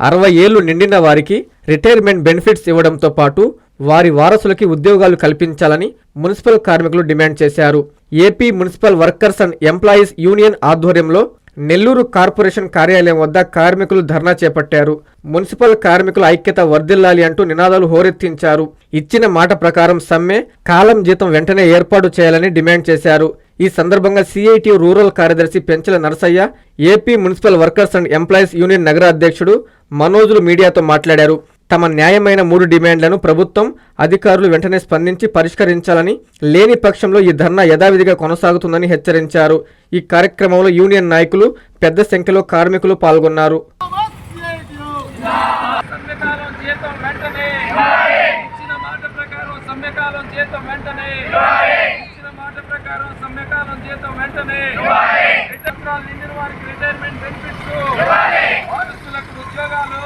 అరవై ఏళ్ళు నిండిన వారికి రిటైర్మెంట్ బెనిఫిట్స్ ఇవ్వడంతో పాటు వారి వారసులకి ఉద్యోగాలు కల్పించాలని మున్సిపల్ కార్మికులు డిమాండ్ చేశారు. AP municipal workers and employees union ఆధ్వర్యంలో నెల్లూరు కార్పొరేషన్ కార్యాలయం వద్ద కార్మికులు ధర్నా చేపట్టారు. మున్సిపల్ కార్మికుల ఐక్యత వర్ధిల్లాలి అంటూ నినాదాలు హోరెత్తించారు. ఇచ్చిన మాట ప్రకారం సమ్మె కాలం జీతం వెంటనే ఏర్పాటు చేయాలని డిమాండ్ చేశారు. ఈ సందర్భంగా సిఐటి రూరల్ కార్యదర్శి Penchala Narasayya AP municipal workers and employees union నగర అధ్యక్షుడు మనోజులు మీడియాతో మాట్లాడారు. తమ న్యాయమైన మూడు డిమాండ్లను ప్రభుత్వం అధికారులు వెంటనే స్పందించి పరిష్కరించాలని లేని పక్షంలో ఈ ధర్నా యథావిధిగా కొనసాగుతుందని హెచ్చరించారు. ఈ కార్యక్రమంలో యూనియన్ నాయకులు పెద్ద సంఖ్యలో కార్మికులు పాల్గొన్నారు సమ్మెకాలం జీతం వెంటనే ఇచ్చిన మాట ప్రకారం సమ్మెకాలం జీతం వెంటనే ఇచ్చిన మాట ప్రకారం సమ్మెకాలం జీతం వెంటనే రిటర్న్ నిండిన వారికి రిటైర్మెంట్ బెనిఫిట్స్ వారసులకు ఉద్యోగాలు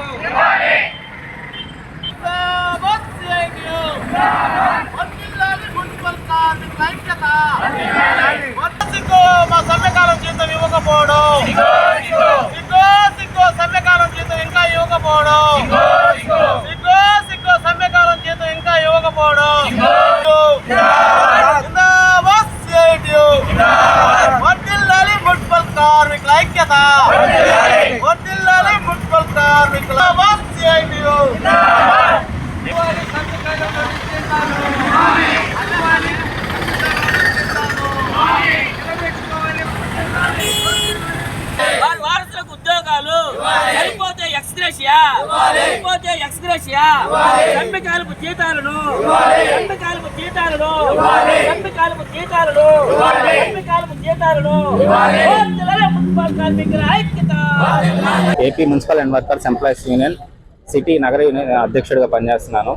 సిగ్గు మా సమ్మెకాలం జీతం ఇవ్వకపోవడం. సిగ్గు సిగ్గు సమ్మెకాలం జీతం ఇంకా ఇవ్వకపోవడం. సిగ్గు సిగ్గు సమ్మెకాలం జీతం ఇంకా ఇవ్వకపోవడం. కార్మికుల ఐక్యత. వర్ధిల్లాలి మున్సిపల్ కార్మికుల జిందాబాద్ CITU. ఇవ్వాలి సమ్మెకాలం నడిపిస్తాను. ఇవ్వాలి వారి వారసులకు ఉద్యోగాలు సరిపోతే ఎక్స్గ్రేషియా ఎక్స్గ్రేషియా సమ్మెకాలపు జీతాలను. జీతాలను. జీతాలను. జీతాలను. కార్మికుల ఐక్యత. AP municipal and workers employees union city నగర యూనియన్ అధ్యక్షుడిగా పనిచేస్తున్నాను.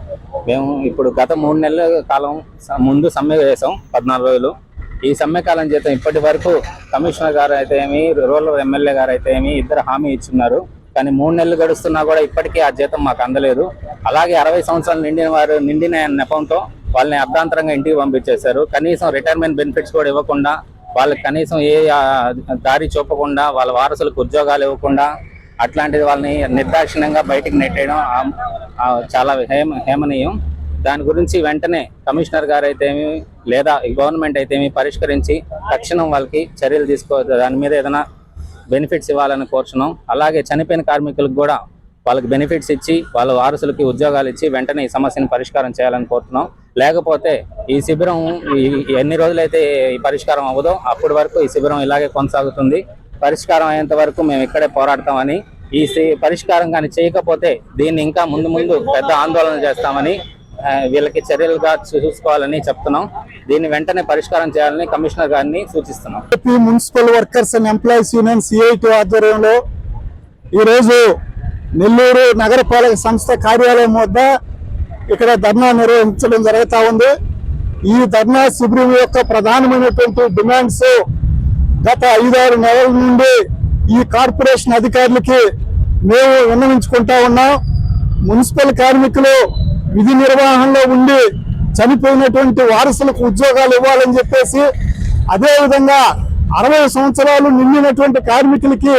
మేము ఇప్పుడు గత మూడు నెలల కాలం ముందు సమ్మె వేసాం పద్నాలుగు రోజులు. ఈ సమ్మె కాలం జీతం ఇప్పటి వరకు కమిషనర్ గారు అయితే ఏమి రూరల్ ఎమ్మెల్యే గారు అయితే ఏమి ఇద్దరు హామీ ఇచ్చున్నారు. కానీ మూడు నెలలు గడుస్తున్నా కూడా ఇప్పటికీ ఆ జీతం మాకు అందలేదు. అలాగే అరవై సంవత్సరాలు నిండిన వారు నిండిన నెపంతో వాళ్ళని అర్ధాంతరంగా ఇంటికి పంపించేశారు. కనీసం రిటైర్మెంట్ బెనిఫిట్స్ కూడా ఇవ్వకుండా వాళ్ళకి కనీసం ఏ దారి చూపకుండా వాళ్ళ వారసులకు ఉద్యోగాలు ఇవ్వకుండా అట్లాంటిది వాళ్ళని నిర్దాక్షిణ్యంగా బయటికి నెట్టేయడం చాలా హేమ హేమనీయం. దాని గురించి వెంటనే కమిషనర్ గారు అయితేమి లేదా గవర్నమెంట్ అయితేమి పరిష్కరించి తక్షణం వాళ్ళకి చర్యలు తీసుకో దాని మీద ఏదైనా బెనిఫిట్స్ ఇవ్వాలని కోరుచున్నాం. అలాగే చనిపోయిన కార్మికులకు కూడా వాళ్ళకి బెనిఫిట్స్ ఇచ్చి వాళ్ళ వారసులకి ఉద్యోగాలు ఇచ్చి వెంటనే ఈ సమస్యను పరిష్కారం చేయాలని కోరుతున్నాం లేకపోతే ఈ శిబిరం ఈ- ఎన్ని రోజులైతే ఈ పరిష్కారం అవ్వదో అప్పటి వరకు ఈ శిబిరం ఇలాగే కొనసాగుతుంది. పరిష్కారం అయ్యేంత వరకు మేము ఇక్కడే పోరాడతామని ఈ సి- పరిష్కారం కానీ చేయకపోతే దీన్ని ఇంకా ముందు ముందు పెద్ద ఆందోళన చేస్తామని వీళ్ళకి చర్యలుగా చూసుకోవాలని చెప్తున్నాం. దీన్ని వెంటనే పరిష్కారం చేయాలని కమిషనర్ గారిని సూచిస్తున్నాం. AP municipal workers and employees union CIT ఆధ్వర్యంలో ఈరోజు నెల్లూరు నగరపాలక సంస్థ కార్యాలయం వద్ద ఇక్కడ ధర్నా నిర్వహించడం జరుగుతూ ఉంది. ఈ ధర్నా శిబిరం యొక్క ప్రధానమైనటువంటి డిమాండ్స్ గత ఐదారు నెలల నుండి ఈ కార్పొరేషన్ అధికారులకి మేము విన్నవించుకుంటా ఉన్నాం. మున్సిపల్ కార్మికులు విధి నిర్వహణలో ఉండి చనిపోయినటువంటి వారసులకు ఉద్యోగాలు ఇవ్వాలని చెప్పేసి అదేవిధంగా అరవై సంవత్సరాలు నిండినటువంటి కార్మికులకి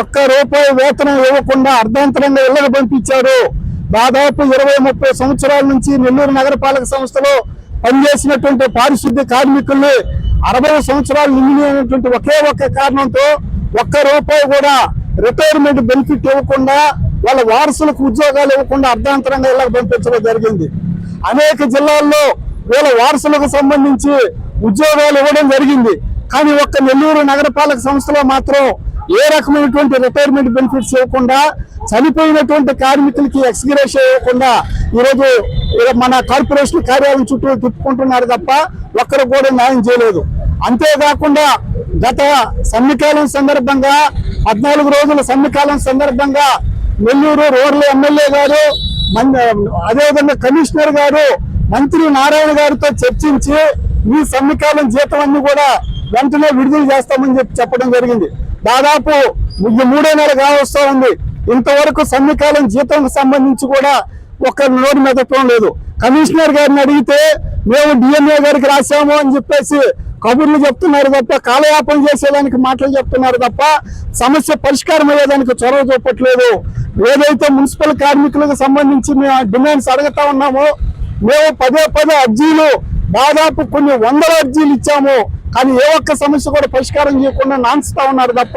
ఒక్క రూపాయి వేతనం ఇవ్వకుండా అర్ధాంతరంగా ఇళ్ళకు పంపించారు. దాదాపు ఇరవై ముప్పై సంవత్సరాల నుంచి నెల్లూరు నగరపాలక సంస్థలో పనిచేసినటువంటి పారిశుద్ధ్య కార్మికుల్ని అరవై సంవత్సరాలు నిండినటువంటి ఒకే ఒక్క కారణంతో ఒక్క రూపాయి కూడా రిటైర్మెంట్ బెనిఫిట్ ఇవ్వకుండా వాళ్ళ వారసులకు ఉద్యోగాలు ఇవ్వకుండా అర్ధాంతరంగా ఇళ్ళకి పంపించడం జరిగింది. అనేక జిల్లాల్లో వీళ్ళ వారసులకు సంబంధించి ఉద్యోగాలు ఇవ్వడం జరిగింది. కానీ ఒక్క నెల్లూరు నగరపాలక సంస్థలో మాత్రం ఏ రకమైనటువంటి రిటైర్మెంట్ బెనిఫిట్స్ ఇవ్వకుండా చనిపోయినటువంటి కార్మికులకి ఎక్స్గ్రేషన్ ఇవ్వకుండా ఈరోజు మన కార్పొరేషన్ కార్యాలయం చుట్టూ తిప్పుకుంటున్నారు తప్ప ఒక్కరు కూడా న్యాయం చేయలేదు. అంతేకాకుండా గత సమ్మికాలం సందర్భంగా పద్నాలుగు రోజుల సమ్మికాలం సందర్భంగా నెల్లూరు రూరల్ ఎమ్మెల్యే గారు మన అదేవిధంగా కమిషనర్ గారు మంత్రి నారాయణ గారితో చర్చించి మీ సమ్మికాలం జీతం అన్ని కూడా వెంటనే విడుదల చేస్తామని చెప్పి చెప్పడం జరిగింది. దాదాపు మూడో నెల కావస్తా ఉంది. ఇంతవరకు సమ్మికాలం జీతం సంబంధించి కూడా ఒక్క నోరు మెదపడం లేదు. కమిషనర్ గారిని అడిగితే మేము డిఎంఏ గారికి రాశాము అని చెప్పేసి కబుర్లు చెప్తున్నారు తప్ప కాలయాపన చేసేదానికి మాటలు చెప్తున్నారు తప్ప సమస్య పరిష్కారం అయ్యేదానికి చొరవ చూపట్లేదు. ఏదైతే మున్సిపల్ కార్మికులకు సంబంధించి మేము డిమాండ్స్ అడుగుతా ఉన్నామో మేము పదే పదే అర్జీలు దాదాపు కొన్ని వందల అర్జీలు ఇచ్చాము. కానీ ఏ ఒక్క సమస్య కూడా పరిష్కారం చేయకుండా నాన్స్తా ఉన్నారు తప్ప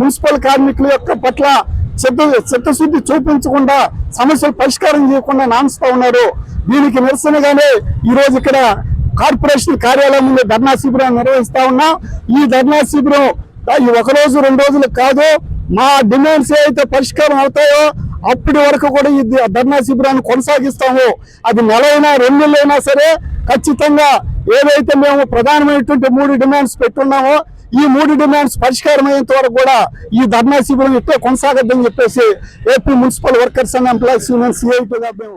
మున్సిపల్ కార్మికుల యొక్క పట్ల చిత్త చిత్తశుద్ధి చూపించకుండా సమస్యలు పరిష్కారం చేయకుండా నాన్స్తా ఉన్నారు. దీనికి నిరసనగానే ఈ రోజు ఇక్కడ కార్పొరేషన్ కార్యాలయం ముందు ధర్నా శిబిరాన్ని నిర్వహిస్తా ఉన్నాం. ఈ ధర్నా శిబిరం ఒక రోజు రెండు రోజులు కాదు మా డిమాండ్స్ ఏవైతే పరిష్కారం అవుతాయో అప్పటి వరకు కూడా ఈ ధర్నా శిబిరాన్ని కొనసాగిస్తాము. అది నెలైనా రెండు నెలలైనా సరే ఖచ్చితంగా ఏదైతే మేము ప్రధానమైనటువంటి మూడు డిమాండ్స్ పెట్టున్నామో ఈ మూడు డిమాండ్స్ పరిష్కారమయ్యేంత వరకు కూడా ఈ ధర్నా శిబిరం ఇట్టే కొనసాగద్దని చెప్పేసి AP municipal workers and employees union సిఐటీగా మేము